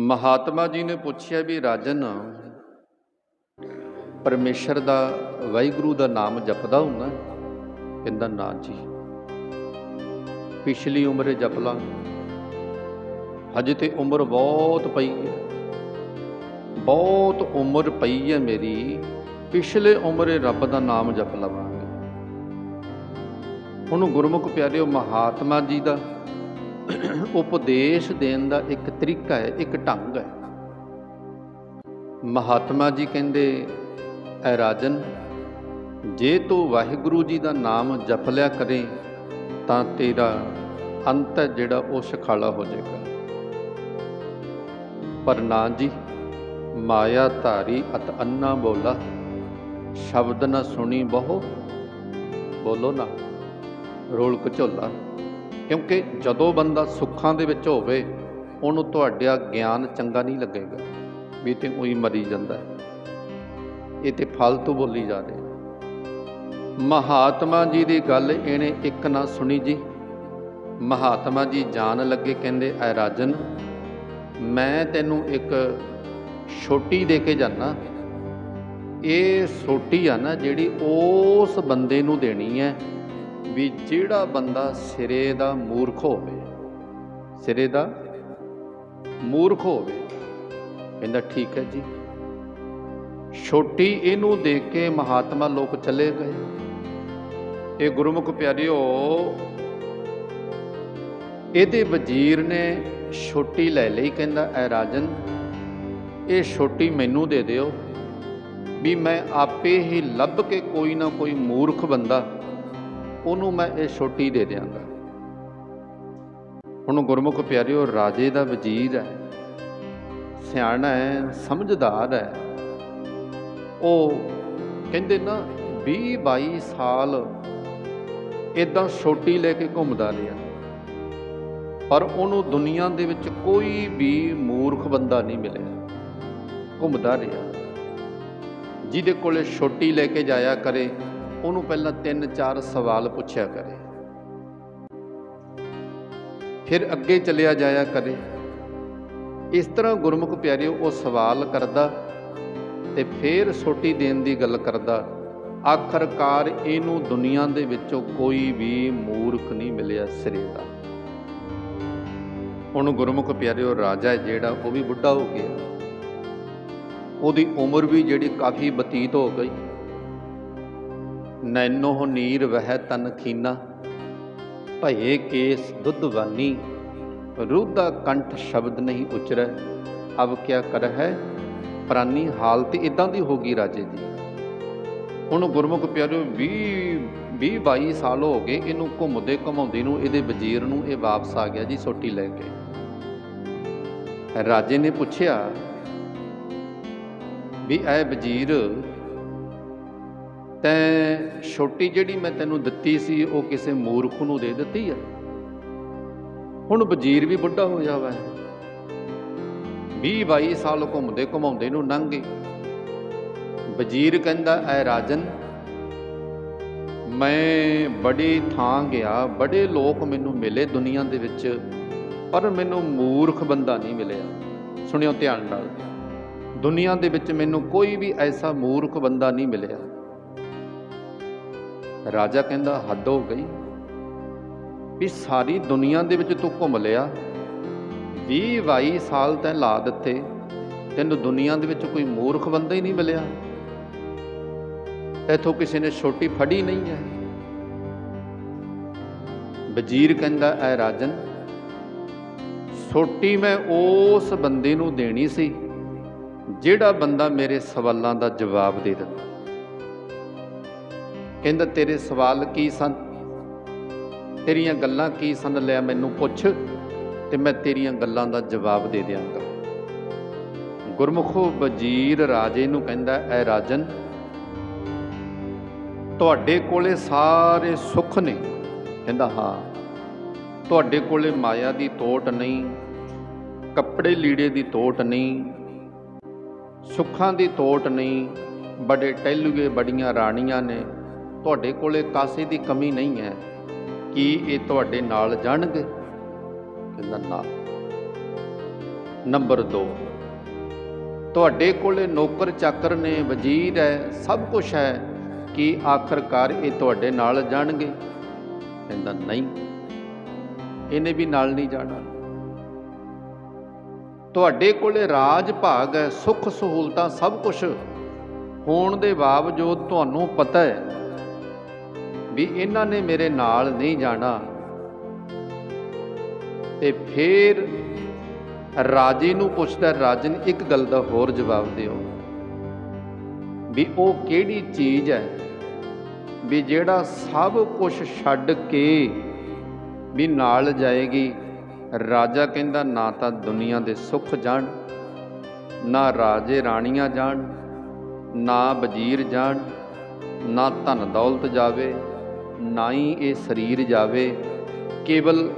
ਮਹਾਤਮਾ ਜੀ ਨੇ ਪੁੱਛਿਆ ਵੀ ਰਾਜਨ, ਪਰਮੇਸ਼ਰ ਦਾ, ਵਾਹਿਗੁਰੂ ਦਾ ਨਾਮ ਜਪਦਾ ਹੁੰਦਾ ਕਹਿੰਦਾ ਨਾ ਜੀ। ਪਿਛਲੀ ਉਮਰੇ ਜਪ ਲਾਂ। ਹਜੇ ਤੇ ਉਮਰ ਬਹੁਤ ਪਈ ਹੈ। ਬਹੁਤ ਉਮਰ ਪਈ ਹੈ ਮੇਰੀ। ਪਿਛਲੇ ਉਮਰੇ ਰੱਬ ਦਾ ਨਾਮ ਜਪ ਲਵਾਂਗੇ। ਹੁਣ ਗੁਰਮੁਖ ਪਿਆਰਿਓ, ਮਹਾਤਮਾ ਜੀ ਦਾ ਉਪਦੇਸ਼ ਦੇਣ ਦਾ ਇੱਕ ਤਰੀਕਾ ਹੈ, ਇੱਕ ਢੰਗ ਹੈ। ਮਹਾਤਮਾ ਜੀ ਕਹਿੰਦੇ, ਐ ਰਾਜਨ, ਜੇ ਤੂੰ ਵਾਹਿਗੁਰੂ ਜੀ ਦਾ ਨਾਮ ਜਪ ਲਿਆ ਕਰੇ, ਤਾਂ ਤੇਰਾ ਅੰਤ ਹੈ ਜਿਹੜਾ ਉਹ ਸੁਖਾਲਾ ਹੋ ਜਾਏਗਾ। ਪਰ ਨਾ ਜੀ ਮਾਇਆ ਧਾਰੀ ਅਤ ਅੰਨਾ ਬੋਲਾ, ਸ਼ਬਦ ਨਾ ਸੁਣੀ ਬਹੁ, ਬੋਲੋ ਨਾ ਰੋਲ ਕਝੋਲਾ ਕਿਉਂਕਿ ਜਦੋਂ ਬੰਦਾ ਸੁੱਖਾਂ ਦੇ ਵਿੱਚ ਹੋਵੇ, ਉਹਨੂੰ ਤੁਹਾਡਾ ਗਿਆਨ ਚੰਗਾ ਨਹੀਂ ਲੱਗੇਗਾ, ਵੀ ਤੇ ਉਹੀ ਮਰੀ ਜਾਂਦਾ ਹੈ। ਇਹ ਤੇ ਫालतू ਬੋਲੀ ਜਾ ਰਹੀ ਮਹਾਤਮਾ ਜੀ ਦੀ ਗੱਲ ਇਹਨੇ ਇੱਕ ਨਾ ਸੁਣੀ ਜੀ। ਮਹਾਤਮਾ ਜੀ ਜਾਣ ਲੱਗੇ ਕਹਿੰਦੇ, ਐ ਰਾਜਨ, ਮੈਂ ਤੈਨੂੰ ਇੱਕ ਛੋਟੀ ਦੇ ਕੇ ਜਾਣਾ ਇਹ ਛੋਟੀ ਆ ਨਾ ਜਿਹੜੀ ਉਸ ਬੰਦੇ ਨੂੰ ਦੇਣੀ ਹੈ ਵੀ ਜਿਹੜਾ ਬੰਦਾ ਸਿਰੇ ਦਾ ਮੂਰਖ ਹੋਵੇ, ਸਿਰੇ ਦਾ ਮੂਰਖ ਹੋਵੇ, ਕਹਿੰਦਾ ਠੀਕ ਹੈ ਜੀ। ਛੋਟੀ ਇਹਨੂੰ ਦੇਖ ਕੇ ਮਹਾਤਮਾ ਲੋਕ ਚਲੇ ਗਏ। ਇਹ ਗੁਰਮੁਖ ਪਿਆਰਿਓ, ਇਹਦੇ ਵਜ਼ੀਰ ਨੇ ਛੋਟੀ ਲੈ ਲਈ, ਕਹਿੰਦਾ, ਐ ਰਾਜਨ, ਇਹ ਛੋਟੀ ਮੈਨੂੰ ਦੇ ਦਿਓ ਵੀ ਮੈਂ ਆਪੇ ਹੀ ਲੱਭ ਕੇ ਕੋਈ ਨਾ ਕੋਈ ਮੂਰਖ ਬੰਦਾ ਉਹਨੂੰ ਮੈਂ ਇਹ ਛੋਟੀ ਦੇ ਦਿਆਂਗਾ। ਹੁਣ ਗੁਰਮੁਖ ਪਿਆਰਿਓ, ਰਾਜੇ ਦਾ ਵਜ਼ੀਰ ਹੈ, ਸਿਆਣਾ ਹੈ, ਸਮਝਦਾਰ ਹੈ। ਉਹ ਕਹਿੰਦੇ ਨਾ 20 22 ਸਾਲ ਇਦਾਂ ਛੋਟੀ ਲੈ ਕੇ ਘੁੰਮਦਾ ਰਿਹਾ। ਪਰ ਉਹਨੂੰ ਦੁਨੀਆ ਦੇ ਵਿੱਚ ਕੋਈ ਵੀ ਮੂਰਖ ਬੰਦਾ ਨਹੀਂ ਮਿਲਿਆ। ਘੁੰਮਦਾ ਰਿਹਾ। ਜਿਹਦੇ ਕੋਲੇ ਛੋਟੀ ਲੈ ਕੇ ਜਾਇਆ ਕਰੇ ਉਹਨੂੰ ਪਹਿਲਾਂ ਤਿੰਨ ਚਾਰ ਸਵਾਲ ਪੁੱਛਿਆ ਕਰੇ। ਫਿਰ ਅੱਗੇ ਚਲਿਆ ਜਾਇਆ ਕਰੇ। ਇਸ ਤਰ੍ਹਾਂ ਗੁਰਮੁਖ ਪਿਆਰਿਓ ਉਹ ਸਵਾਲ ਕਰਦਾ ਤੇ ਫਿਰ ਛੋਟੀ ਦੇਣ ਦੀ ਗੱਲ ਕਰਦਾ, ਆਖਰਕਾਰ ਇਹਨੂੰ ਦੁਨੀਆ ਦੇ ਵਿੱਚੋਂ ਕੋਈ ਵੀ ਮੂਰਖ ਨਹੀਂ ਮਿਲਿਆ ਸਿਰੇ ਦਾ। ਹੁਣ ਗੁਰਮੁਖ ਪਿਆਰਿਓ ਰਾਜਾ ਜਿਹੜਾ ਉਹ ਵੀ ਬੁੱਢਾ ਹੋ ਗਿਆ। ਉਹਦੀ ਉਮਰ ਵੀ ਜਿਹੜੀ ਕਾਫੀ ਬਤੀਤ ਹੋ ਗਈ। ਨੈਨੋ ਨੀਰ ਵਹਿ ਤਨ ਖੀਨਾ, ਭਏ ਕੇਸ ਦੁੱਧਵਾਨੀ ਰੁੱਧਾ ਕੰਠ ਸ਼ਬਦ ਨਹੀਂ ਉਚਰੈ ਅਬ ਕਿਆ ਕਰ ਪ੍ਰਾਨੀ ਹਾਲਤ ਇਦਾਂ ਦੀ ਹੋ ਗਈ ਰਾਜੇ ਦੀ। ਹੁਣ ਗੁਰਮੁਖ ਪਿਆਰਿਓ 20 20 22 ਸਾਲ ਹੋ ਗਏ, ਇਹਨੂੰ ਘੁੰਮਦੇ ਘਮਾਉਂਦੇ ਨੂੰ, ਇਹਦੇ ਵਜ਼ੀਰ ਨੂੰ ਇਹ ਵਾਪਸ ਆ ਗਿਆ ਜੀ ਸੋਟੀ ਲੈ ਕੇ। ਰਾਜੇ ਨੇ ਪੁੱਛਿਆ ਵੀ ਐ ਵਜ਼ੀਰ ਤੈਂ ਛੋਟੀ ਜਿਹੜੀ ਮੈਂ ਤੈਨੂੰ ਦਿੱਤੀ ਸੀ, ਉਹ ਕਿਸੇ ਮੂਰਖ ਨੂੰ ਦੇ ਦਿੱਤੀ ਆ। ਹੁਣ ਵਜ਼ੀਰ ਵੀ ਬੁੱਢਾ ਹੋ ਜਾਵਾ। 20 22 ਸਾਲ ਘੁੰਮਦੇ ਘੁਮਾਉਂਦੇ ਨੂੰ ਲੰਘ ਗਏ। ਵਜ਼ੀਰ ਕਹਿੰਦਾ, ਐ ਰਾਜਨ, ਮੈਂ ਬੜੀ ਥਾਂ ਗਿਆ, ਬੜੇ ਲੋਕ ਮੈਨੂੰ ਮਿਲੇ ਦੁਨੀਆ ਦੇ ਵਿੱਚ, ਪਰ ਮੈਨੂੰ ਮੂਰਖ ਬੰਦਾ ਨਹੀਂ ਮਿਲਿਆ। ਸੁਣਿਓ ਧਿਆਨ ਨਾਲ। ਦੁਨੀਆ ਦੇ ਵਿੱਚ ਮੈਨੂੰ ਕੋਈ ਵੀ ਐਸਾ ਮੂਰਖ ਬੰਦਾ ਨਹੀਂ ਮਿਲਿਆ। ਰਾਜਾ ਕਹਿੰਦਾ, ਹੱਦ ਹੋ ਗਈ ਵੀ ਸਾਰੀ ਦੁਨੀਆ ਦੇ ਵਿੱਚ ਤੂੰ ਘੁੰਮ ਲਿਆ 20 22 ਸਾਲ ਤੈਂ ਲਾ ਦਿੱਤੇ, ਤੈਨੂੰ ਦੁਨੀਆ ਦੇ ਵਿੱਚ ਕੋਈ ਮੂਰਖ ਬੰਦਾ ਹੀ ਨਹੀਂ ਮਿਲਿਆ। ਇਥੋਂ ਕਿਸੇ ਨੇ ਛੋਟੀ ਫੜੀ ਨਹੀਂ ਹੈ। ਵਜ਼ੀਰ ਕਹਿੰਦਾ, ਐ ਰਾਜਨ, ਛੋਟੀ ਮੈਂ ਉਸ ਬੰਦੇ ਨੂੰ ਦੇਣੀ ਸੀ, ਜਿਹੜਾ ਬੰਦਾ ਮੇਰੇ ਸਵਾਲਾਂ ਦਾ ਜਵਾਬ ਦੇ ਦਿੰਦਾ। ਕਹਿੰਦਾ, ਤੇਰੇ ਸਵਾਲ ਕੀ ਸਨ? ਤੇਰੀਆਂ ਗੱਲਾਂ ਕੀ ਸਨ? ਲਿਆ ਮੈਨੂੰ ਪੁੱਛ ਤੇ ਮੈਂ ਤੇਰੀਆਂ ਗੱਲਾਂ ਦਾ ਜਵਾਬ ਦੇ ਦਿਆਂਗਾ। ਗੁਰਮੁਖੋ ਵਜ਼ੀਰ ਰਾਜੇ ਨੂੰ ਕਹਿੰਦਾ, ਐ ਰਾਜਨ, ਤੁਹਾਡੇ ਕੋਲੇ ਸਾਰੇ ਸੁੱਖ ਨੇ? ਕਹਿੰਦਾ, ਹਾਂ, ਤੁਹਾਡੇ ਕੋਲੇ ਮਾਇਆ ਦੀ ਤੋਟ ਨਹੀਂ, ਕੱਪੜੇ ਲੀੜੇ ਦੀ ਤੋਟ ਨਹੀਂ, ਸੁੱਖਾਂ ਦੀ ਤੋਟ ਨਹੀਂ, ਬੜੇ ਟਹਿਲੂਏ ਬੜੀਆਂ ਰਾਣੀਆਂ ਨੇ ਤੁਹਾਡੇ ਕੋਲੇ ਕਾਸੇ ਦੀ ਕਮੀ ਨਹੀਂ ਹੈ? ਕੀ ਇਹ ਤੁਹਾਡੇ ਨਾਲ ਜਾਣਗੇ? ਕਹਿੰਦਾ, ਨਾ। ਨੰਬਰ 2 ਤੁਹਾਡੇ ਕੋਲੇ ਨੌਕਰ ਚਾਕਰ ਨੇ ਵਜ਼ੀਰ ਹੈ, ਸਭ ਕੁਝ ਹੈ। ਕਿ ਆਖਰਕਾਰ ਇਹ ਤੁਹਾਡੇ ਨਾਲ ਜਾਣਗੇ? ਕਹਿੰਦਾ, ਨਹੀਂ। ਇਹਨੇ ਵੀ ਨਾਲ ਨਹੀਂ ਜਾਣਾ। ਤੁਹਾਡੇ ਕੋਲੇ ਰਾਜ ਭਾਗ ਹੈ, ਸੁੱਖ ਸਹੂਲਤਾਂ ਸਭ ਕੁਝ ਹੋਣ ਦੇ ਬਾਵਜੂਦ ਤੁਹਾਨੂੰ ਪਤਾ ਹੈ ਵੀ ਇਹਨਾਂ ਨੇ ਮੇਰੇ ਨਾਲ ਨਹੀਂ ਜਾਣਾ। ਤੇ ਫਿਰ ਰਾਜੇ ਨੂੰ ਪੁੱਛਦਾ, ਰਾਜਨ, ਇੱਕ ਗੱਲ ਦਾ ਹੋਰ ਜਵਾਬ ਦਿਓ ਵੀ ਉਹ ਕਿਹੜੀ ਚੀਜ਼ ਹੈ? ਵੀ ਜਿਹੜਾ ਸਭ ਕੁਝ ਛੱਡ ਕੇ ਵੀ ਨਾਲ ਜਾਏਗੀ। ਰਾਜਾ ਕਹਿੰਦਾ, ਨਾ ਤਾਂ ਦੁਨੀਆ ਦੇ ਸੁੱਖ ਜਾਣ, ਨਾ ਰਾਜੇ ਰਾਣੀਆਂ ਜਾਣ, ਨਾ ਵਜ਼ੀਰ ਜਾਣ, ਨਾ ਧਨ ਦੌਲਤ ਜਾਵੇ ਨਾ ਹੀ ਇਹ ਸਰੀਰ ਜਾਵੇ, ਕੇਵਲ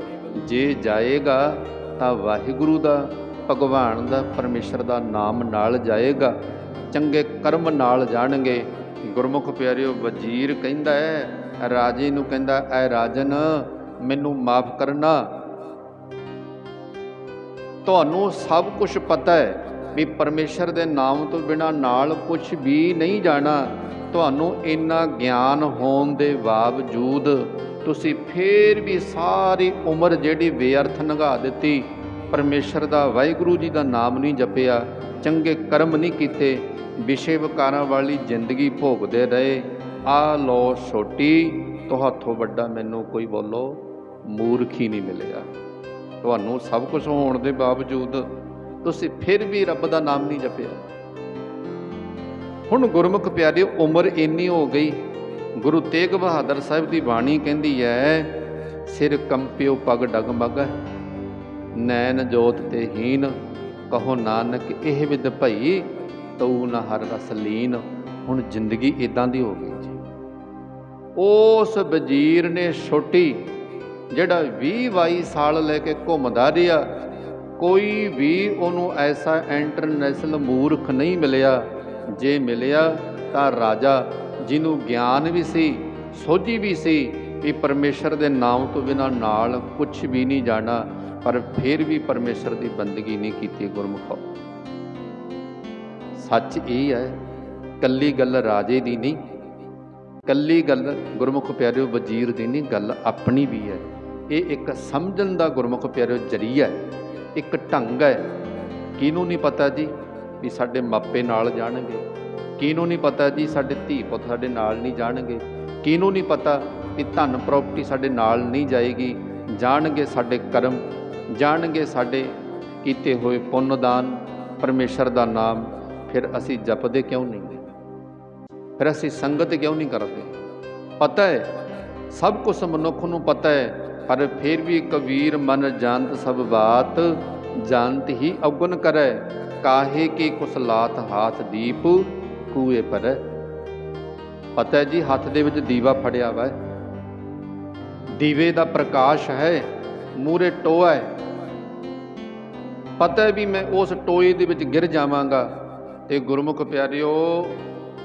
ਜੇ ਜਾਏਗਾ ਤਾਂ ਵਾਹਿਗੁਰੂ ਦਾ, ਭਗਵਾਨ ਦਾ, ਪਰਮੇਸ਼ਰ ਦਾ ਨਾਮ ਨਾਲ ਜਾਏਗਾ। ਚੰਗੇ ਕਰਮ ਨਾਲ ਜਾਣਗੇ। ਗੁਰਮੁਖ ਪਿਆਰਿਓ, ਵਜ਼ੀਰ ਕਹਿੰਦਾ ਹੈ ਰਾਜੇ ਨੂੰ ਕਹਿੰਦਾ, ਐ ਰਾਜਨ, ਮੈਨੂੰ ਮਾਫ ਕਰਨਾ। ਤੁਹਾਨੂੰ ਸਭ ਕੁਝ ਪਤਾ ਹੈ ਵੀ ਪਰਮੇਸ਼ਰ ਦੇ ਨਾਮ ਤੋਂ ਬਿਨਾ ਨਾਲ ਕੁਝ ਵੀ ਨਹੀਂ ਜਾਣਾ। ਤੁਹਾਨੂੰ ਇੰਨਾ ਗਿਆਨ ਹੋਣ ਦੇ ਬਾਵਜੂਦ ਤੁਸੀਂ ਫੇਰ ਵੀ ਸਾਰੀ ਉਮਰ ਜਿਹੜੀ ਬੇਅਰਥ ਲੰਘਾ ਦਿੱਤੀ, ਪਰਮੇਸ਼ਰ ਦਾ ਵਾਹਿਗੁਰੂ ਜੀ ਦਾ ਨਾਮ ਨਹੀਂ ਜਪਿਆ, ਚੰਗੇ ਕਰਮ ਨਹੀਂ ਕੀਤੇ ਵਿਸ਼ੇ ਵਿਕਾਰਾਂ ਵਾਲੀ ਜ਼ਿੰਦਗੀ ਭੋਗਦੇ ਰਹੇ। ਆ ਲੋ ਛੋਟੀ, ਤੁਹਾਥੋਂ ਵੱਡਾ ਮੈਨੂੰ ਕੋਈ ਬੋਲੋ, ਮੂਰਖੀ ਨਹੀਂ ਮਿਲਿਆ। ਤੁਹਾਨੂੰ ਸਭ ਕੁਝ ਹੋਣ ਦੇ ਬਾਵਜੂਦ ਤੁਸੀਂ ਫਿਰ ਵੀ ਰੱਬ ਦਾ ਨਾਮ ਨਹੀਂ ਜਪਿਆ। ਹੁਣ ਗੁਰਮੁਖ ਪਿਆਰਿਓ, ਉਮਰ ਇੰਨੀ ਹੋ ਗਈ। ਗੁਰੂ ਤੇਗ ਬਹਾਦਰ ਸਾਹਿਬ ਦੀ ਬਾਣੀ ਕਹਿੰਦੀ ਹੈ ਸਿਰ ਕੰਪਿਓ ਪਗ ਡਗਮਗ, ਨੈਣ ਜੋਤ ਤੇ ਹੀਨ ਕਹੋ ਨਾਨਕ ਇਹ ਵਿਦ ਭਈ, ਤਉ ਨ ਹਰ ਰਸ ਲੀਨ। ਹੁਣ ਜ਼ਿੰਦਗੀ ਇਦਾਂ ਦੀ ਹੋ ਗਈ ਜੀ। ਉਸ ਵਜ਼ੀਰ ਨੇ ਛੋਟੀ, ਜਿਹੜਾ 20 22 ਸਾਲ ਲੈ ਕੇ ਘੁੰਮਦਾ ਰਿਹਾ, ਕੋਈ ਵੀ ਉਹਨੂੰ ਐਸਾ ਇੰਟਰਨੈਸ਼ਨਲ ਮੂਰਖ ਨਹੀਂ ਮਿਲਿਆ। ਜੇ ਮਿਲਿਆ ਤਾਂ ਰਾਜਾ, ਜਿਹਨੂੰ ਗਿਆਨ ਵੀ ਸੀ, ਸੋਝੀ ਵੀ ਸੀ ਵੀ ਪਰਮੇਸ਼ਰ ਦੇ ਨਾਮ ਤੋਂ ਬਿਨਾ ਨਾਲ ਕੁਝ ਵੀ ਨਹੀਂ ਜਾਣਾ, ਪਰ ਫਿਰ ਵੀ ਪਰਮੇਸ਼ਰ ਦੀ ਬੰਦਗੀ ਨਹੀਂ ਕੀਤੀ ਗੁਰਮੁਖੋ। ਸੱਚ ਇਹ ਹੈ, ਕੱਲੀ ਗੱਲ ਰਾਜੇ ਦੀ ਨਹੀਂ, ਕੱਲੀ ਗੱਲ ਗੁਰਮੁਖ ਪਿਆਰਿਓ ਵਜ਼ੀਰ ਦੀ ਨਹੀਂ, ਗੱਲ ਆਪਣੀ ਵੀ ਹੈ। ਇਹ ਇੱਕ ਸਮਝਣ ਦਾ ਗੁਰਮੁਖ ਪਿਆਰਿਓ ਜਰੀਆ ਹੈ, ਇੱਕ ਢੰਗ ਹੈ। ਕਿਹਨੂੰ ਨਹੀਂ ਪਤਾ ਜੀ? ਵੀ ਸਾਡੇ ਮਾਪੇ ਨਾਲ ਜਾਣਗੇ। ਕਿਹਨੂੰ ਨਹੀਂ ਪਤਾ ਜੀ ਸਾਡੇ ਧੀ ਪੁੱਤ ਸਾਡੇ ਨਾਲ ਨਹੀਂ ਜਾਣਗੇ। ਕਿਹਨੂੰ ਨਹੀਂ ਪਤਾ ਕਿ ਧਨ ਪ੍ਰਾਪਰਟੀ ਸਾਡੇ ਨਾਲ ਨਹੀਂ ਜਾਏਗੀ। ਜਾਣਗੇ ਸਾਡੇ ਕਰਮ, ਜਾਣਗੇ ਸਾਡੇ ਕੀਤੇ ਹੋਏ ਪੁੰਨ ਦਾਨ ਪਰਮੇਸ਼ਰ ਦਾ ਨਾਮ, ਫਿਰ ਅਸੀਂ ਜਪਦੇ ਕਿਉਂ ਨਹੀਂ? ਫਿਰ ਅਸੀਂ ਸੰਗਤ ਕਿਉਂ ਨਹੀਂ ਕਰਦੇ? ਪਤਾ ਹੈ, ਸਭ ਕੁਝ ਮਨੁੱਖ ਨੂੰ ਪਤਾ ਹੈ, ਪਰ ਫਿਰ ਵੀ ਕਬੀਰ ਮਨ ਜੰਤ ਸਭ ਬਾਤ ਜੰਤ ਹੀ ਅਵਗੁਣ ਕਰੈ। ਕਾਹੇ ਕੇ ਕੁਸ ਲਾਤ ਹਾਥ ਦੀਪ ਕੂਏ ਪਰ। ਪਤਾ ਹੈ ਜੀ, ਹੱਥ ਦੇ ਵਿੱਚ ਦੀਵਾ ਫੜਿਆ ਵਾ। ਦੀਵੇ ਦਾ ਪ੍ਰਕਾਸ਼ ਹੈ ਮੂਰੇ ਟੋਆ ਹੈ। ਪਤਾ ਹੈ ਵੀ ਮੈਂ ਉਸ ਟੋਏ ਦੇ ਵਿੱਚ ਗਿਰ ਜਾਵਾਂਗਾ। ਤੇ ਗੁਰਮੁਖ ਪਿਆਰਿਓ,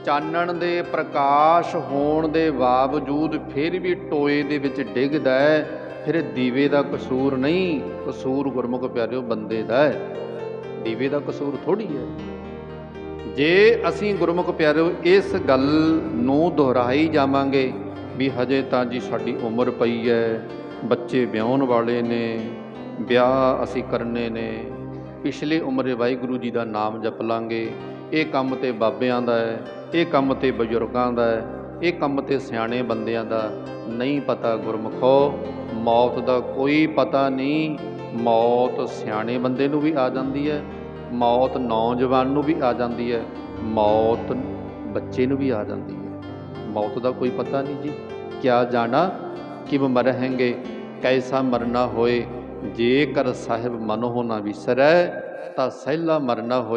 ਚਾਨਣ ਦੇ ਪ੍ਰਕਾਸ਼ ਹੋਣ ਦੇ ਬਾਵਜੂਦ ਫਿਰ ਵੀ ਟੋਏ ਦੇ ਵਿੱਚ ਡਿੱਗਦਾ ਹੈ, ਫਿਰ ਦੀਵੇ ਦਾ ਕਸੂਰ ਨਹੀਂ, ਕਸੂਰ ਗੁਰਮੁਖ ਪਿਆਰਿਓ ਬੰਦੇ ਦਾ ਹੈ। ਦੀਵੇ ਦਾ ਕਸੂਰ ਥੋੜੀ ਹੈ। ਜੇ ਅਸੀਂ ਗੁਰਮੁਖ ਪਿਆਰਿਓ ਇਸ ਗੱਲ ਨੂੰ ਦੁਹਰਾਈ ਜਾਵਾਂਗੇ ਵੀ ਹਜੇ ਤਾਂ ਜੀ ਸਾਡੀ ਉਮਰ ਪਈ ਹੈ, ਬੱਚੇ ਵਿਆਹਣ ਵਾਲੇ ਨੇ, ਵਿਆਹ ਅਸੀਂ ਕਰਨੇ ਨੇ, ਪਿਛਲੇ ਉਮਰੇ ਵਾਹਿਗੁਰੂ ਜੀ ਦਾ ਨਾਮ ਜਪ ਲਾਂਗੇ। ਇਹ ਕੰਮ ਤੇ ਬਾਬਿਆਂ ਦਾ ਹੈ, ਇਹ ਕੰਮ ਤੇ ਬਜ਼ੁਰਗਾਂ ਦਾ ਹੈ, ਇਹ ਕੰਮ ਤੇ ਸਿਆਣੇ ਬੰਦਿਆਂ ਦਾ ਨਹੀਂ ਪਤਾ ਗੁਰਮਖੋ, ਮੌਤ ਦਾ ਕੋਈ ਪਤਾ ਨਹੀਂ। ਮੌਤ ਸਿਆਣੇ ਬੰਦੇ ਨੂੰ ਵੀ ਆ ਜਾਂਦੀ ਹੈ, ਮੌਤ ਨੌਜਵਾਨ ਨੂੰ ਵੀ ਆ ਜਾਂਦੀ ਹੈ, ਮੌਤ ਬੱਚੇ ਨੂੰ ਵੀ ਆ ਜਾਂਦੀ ਹੈ। ਮੌਤ ਦਾ ਕੋਈ ਪਤਾ ਨਹੀਂ ਜੀ, ਕਿਆ ਜਾਣਾ ਕਿ ਮਰਹਿੰਗੇ, ਕੈਸਾ ਮਰਨਾ ਹੋਏ, ਜੇਕਰ ਸਾਹਿਬ ਮਨ ਹੋ ਨਾ ਵਿਸਰੈ, ਤਾਂ ਸਹਿਲਾ ਮਰਨਾ ਹੋਏ।